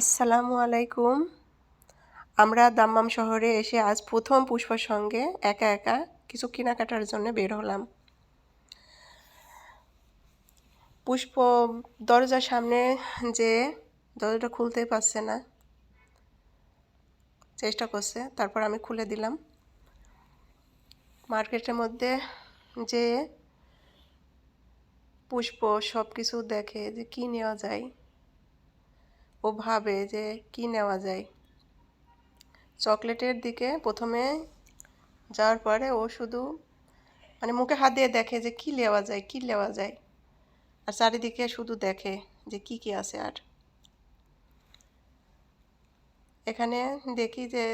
আসসালামু আলাইকুম। আমরা দাম্মাম শহরে এসে আজ প্রথম পুষ্পার সঙ্গে একা একা কিছু কেনাকাটার জন্য বের হলাম। পুষ্প দরজার সামনে যে দরজাটা খুলতে পারছে না, চেষ্টা করছে, তারপর আমি খুলে দিলাম। মার্কেটের মধ্যে যে পুষ্প সব কিছু দেখে যে কী নেওয়া যায় ও ভাবে যে কি নেওয়া যায়। চকলেটের দিকে প্রথমে যাওয়ার পরে ও শুধু মানে মুখে হাত দিয়ে দেখে যে কি নেওয়া যায়, কি নেওয়া যায়। আর চারিদিকে শুধু দেখে যে কি কি আছে আর। এখানে দেখি যে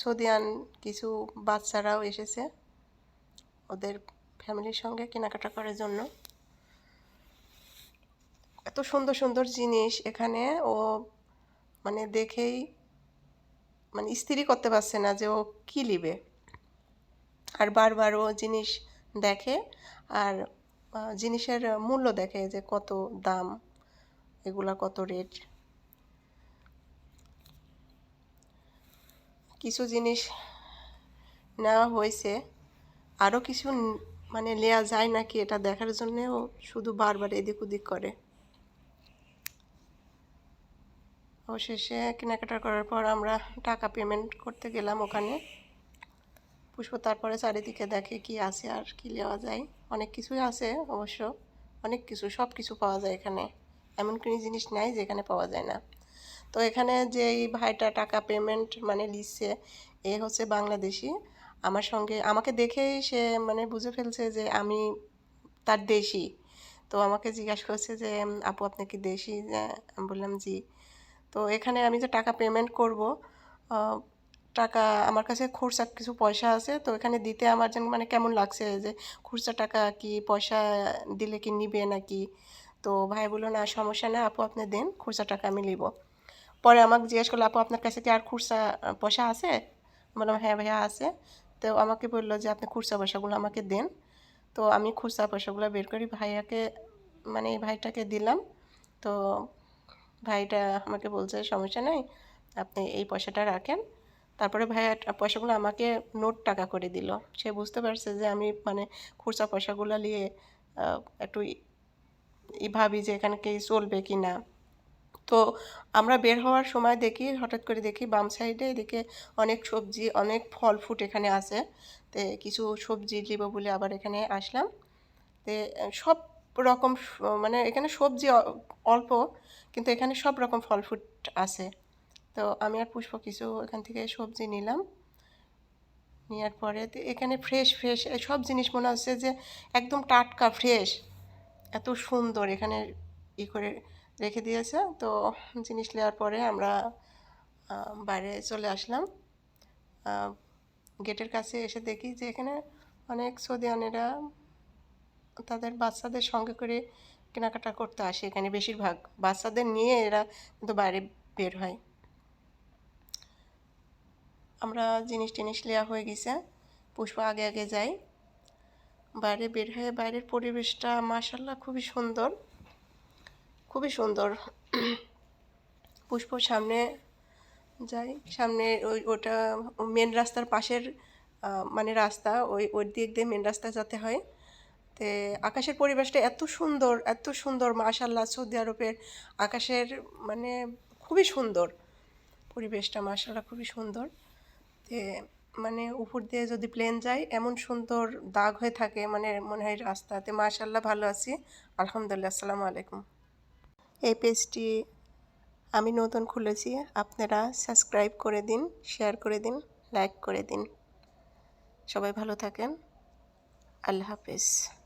সদিয়ান কিছু বাচ্চারাও এসেছে ওদের ফ্যামিলির সঙ্গে কেনাকাটা করার জন্য। এত সুন্দর সুন্দর জিনিস এখানে ও মানে দেখেই মানে স্থিরই করতে পারছে না যে ও কী নিবে আর বারবার ও জিনিস দেখে আর জিনিসের মূল্য দেখে যে কত দাম, এগুলা কত রেট কিছু জিনিস নেওয়া হয়েছে আরও কিছু মানে নেওয়া যায় নাকি এটা দেখার জন্যেও শুধু বারবার এদিক ওদিক করে। অবশেষে কেনাকাটা করার পর আমরা টাকা পেমেন্ট করতে গেলাম ওখানে। পুষ্প তারপরে চারিদিকে দেখে কি আছে আর কি নেওয়া যায়। অনেক কিছুই আছে অবশ্য, অনেক কিছু, সব কিছু পাওয়া যায় এখানে। এমন কোনো জিনিস নাই যে এখানে পাওয়া যায় না। তো এখানে যে এই ভাইটা টাকা পেমেন্ট মানে লিখছে এ হচ্ছে বাংলাদেশি। আমার সঙ্গে, আমাকে দেখেই সে মানে বুঝে ফেলছে যে আমি তার দেশি। তো আমাকে জিজ্ঞাসা করছে যে আপু, আপনি কি দেশি? আমি বললাম, জি। তো এখানে আমি যে টাকা পেমেন্ট করব টাকা আমার কাছে খুরসা কিছু পয়সা আছে, তো এখানে দিতে আমার যেন মানে কেমন লাগছে যে খুরসা টাকা কি পয়সা দিলে কি নিবে নাকি? তো ভাই বলল, না, সমস্যা না আপু আপনি দেন খুরসা টাকা আমি নিব। পরে আমাকে জিজ্ঞেস করল, আপু, আপনার কাছে কি আর খুরসা পয়সা আছে? বললাম হ্যাঁ ভাইয়া, আছে। তো আমাকে বলল যে, আপনি খুরসা পয়সাগুলো আমাকে দেন। তো আমি খুরসা পয়সাগুলো বের করি, ভাইয়াকে মানে ভাইটাকে দিলাম। তো ভাইটা আমাকে বলছে, সমস্যা নেই, আপনি এই পয়সাটা রাখেন। তারপরে ভাইয়া পয়সাগুলো আমাকে নোট টাকা করে দিল। সে বুঝতে পারছে যে আমি মানে খুচরা পয়সাগুলো নিয়ে একটু ভাবি যে এখানে কি চলবে কি না। তো আমরা বের হওয়ার সময় দেখি, হঠাৎ করে দেখি বাম সাইডে এদিকে অনেক সবজি, অনেক ফল ফুট এখানে আছে। তে কিছু সবজি নিব বলে আবার এখানে আসলাম। তে সব রকম মানে এখানে সবজি অল্প, কিন্তু এখানে সব রকম ফল ফ্রুট আছে। তো আমি আর পুষ্প কিছু এখান থেকে সবজি নিলাম। নেওয়ার পরে এখানে ফ্রেশ ফ্রেশ সব জিনিস মনে হচ্ছে যে একদম টাটকা ফ্রেশ এত সুন্দর এখানে ই করে রেখে দিয়েছে। তো জিনিস নেওয়ার পরে আমরা বাইরে চলে আসলাম। গেটের কাছে এসে দেখি যে এখানে অনেক সৌদিয়ানেরা তাদের বাচ্চাদের সঙ্গে করে কেনাকাটা করতে আসে এখানে বেশিরভাগ। বাচ্চাদের নিয়ে এরা কিন্তু বাইরে বের হয়। আমরা জিনিস টিনিস নেওয়া হয়ে গেছে। পুষ্প আগে আগে যাই বাইরে বের হয়ে বাইরের পরিবেশটা মাসাল্লাহ খুবই সুন্দর। খুবই সুন্দর। পুষ্প সামনে যাই সামনে ওই ওটা মেন রাস্তার পাশের মানে রাস্তা, ওই ওর দিক দিয়ে মেন রাস্তা যেতে হয়। তে আকাশের পরিবেশটা এত সুন্দর এত সুন্দর মাশাল্লাহ সৌদি আরবের আকাশের মানে খুবই সুন্দর। পরিবেশটা মাশাল্লাহ খুবই সুন্দর। তে মানে উপর দিয়ে যদি প্লেন যায়, এমন সুন্দর দাগ হয়ে থাকে মানে মনে হয় রাস্তাতে মাশাল্লাহ ভালো আছি। আলহামদুলিল্লাহ, আসসালামু আলাইকুম। এই পেজটি আমি নতুন খুলেছি, আপনারা সাবস্ক্রাইব করে দিন শেয়ার করে দিন লাইক করে দিন। সবাই ভালো থাকেন। আল্লাহ হাফেজ।